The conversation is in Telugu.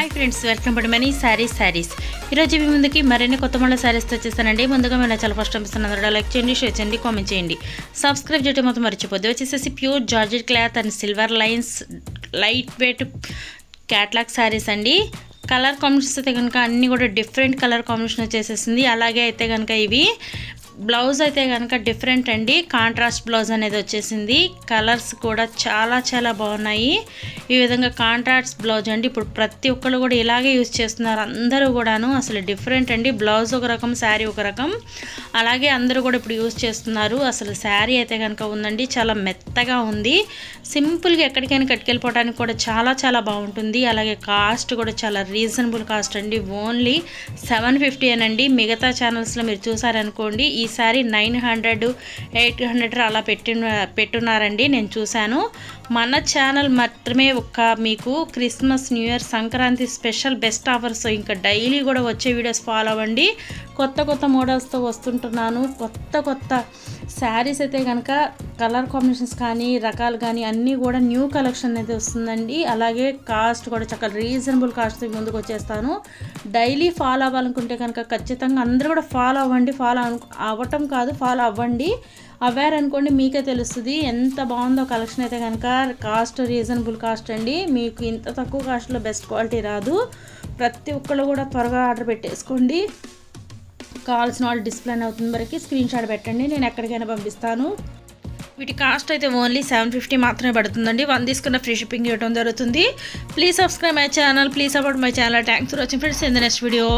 Hi friends welcome to money saris saris ఈరోజు మీ ముందుకి మరిన్ని కొత్త మళ్ళీ శారీస్తో వచ్చేసానండి. ముందుగా మేము చాలా ఫస్ట్ అనిపిస్తున్నారు లైక్ చేయండి షేర్ చేయండి కామెంట్ చేయండి. సబ్స్క్రైబ్ చేయడం మొత్తం మర్చిపోద్దు. వచ్చేసేసి pure georgette cloth and silver lines light weight catalog saris అండి. కలర్ కాంబినేషన్స్ అయితే కనుక అన్నీ కూడా డిఫరెంట్ కలర్ కాంబినేషన్ వచ్చేసేసింది. అలాగే అయితే కనుక ఇవి బ్లౌజ్ అయితే కనుక డిఫరెంట్ అండి. కాంట్రాస్ట్ బ్లౌజ్ అనేది వచ్చేసింది. కలర్స్ కూడా చాలా చాలా బాగున్నాయి. ఈ విధంగా కాంట్రాస్ట్ బ్లౌజ్ అండి. ఇప్పుడు ప్రతి ఒక్కరు కూడా ఇలాగే యూజ్ చేస్తున్నారు. అందరూ కూడాను అసలు డిఫరెంట్ అండి. బ్లౌజ్ ఒక రకం శారీ ఒక రకం. అలాగే అందరూ కూడా ఇప్పుడు యూజ్ చేస్తున్నారు. అసలు శారీ అయితే కనుక ఉందండి. చాలా మెత్తగా ఉంది. సింపుల్గా ఎక్కడికైనా కట్టుకెళ్ళిపోవడానికి కూడా చాలా చాలా బాగుంటుంది. అలాగే కాస్ట్ కూడా చాలా రీజనబుల్ కాస్ట్ అండి. ఓన్లీ సెవెన్ ఫిఫ్టీ అనండి మిగతా ఛానల్స్లో మీరు చూసారనుకోండి ఈ ఈసారి నైన్ హండ్రెడ్ ఎయిట్ హండ్రెడ్ అలా పెట్టి పెట్టున్నారండి. నేను చూశాను. మన ఛానల్ మాత్రమే ఒక మీకు Christmas new year Sankranti special best offers ఇంకా డైలీ కూడా వచ్చే వీడియోస్ ఫాలో అవ్వండి. కొత్త కొత్త మోడల్స్తో వస్తుంటున్నాను. కొత్త కొత్త శారీస్ అయితే కనుక కలర్ కాంబినేషన్స్ కానీ రకాలు కానీ అన్నీ కూడా న్యూ కలెక్షన్ అయితే వస్తుందండి. అలాగే కాస్ట్ కూడా చక్కగా రీజనబుల్ కాస్ట్ ముందుకు వచ్చేస్తాను. డైలీ ఫాలో అవ్వాలనుకుంటే కనుక ఖచ్చితంగా అందరూ కూడా ఫాలో అవ్వండి. ఫాలో అవ్వటం కాదు ఫాలో అవ్వండి. అవ్వారనుకోండి మీకే తెలుస్తుంది ఎంత బాగుందో కలెక్షన్ అయితే కనుక. కాస్ట్ రీజనబుల్ కాస్ట్ అండి. మీకు ఇంత తక్కువ కాస్ట్లో బెస్ట్ క్వాలిటీ రాదు. ప్రతి ఒక్కళ్ళు కూడా త్వరగా ఆర్డర్ పెట్టేసుకోండి. కావాల్సిన వాళ్ళు డిస్ప్లే అవుతుంది వరకు స్క్రీన్ షాట్ పెట్టండి. నేను ఎక్కడికైనా పంపిస్తాను. వీటి కాస్ట్ అయితే ఓన్లీ సెవెన్ ఫిఫ్టీ మాత్రమే పడుతుందండి. వన్ తీసుకున్న ఫ్రీ షిప్పింగ్ ఇవ్వడం జరుగుతుంది. Please subscribe my channel please support my channel thanks for watching friends in the next video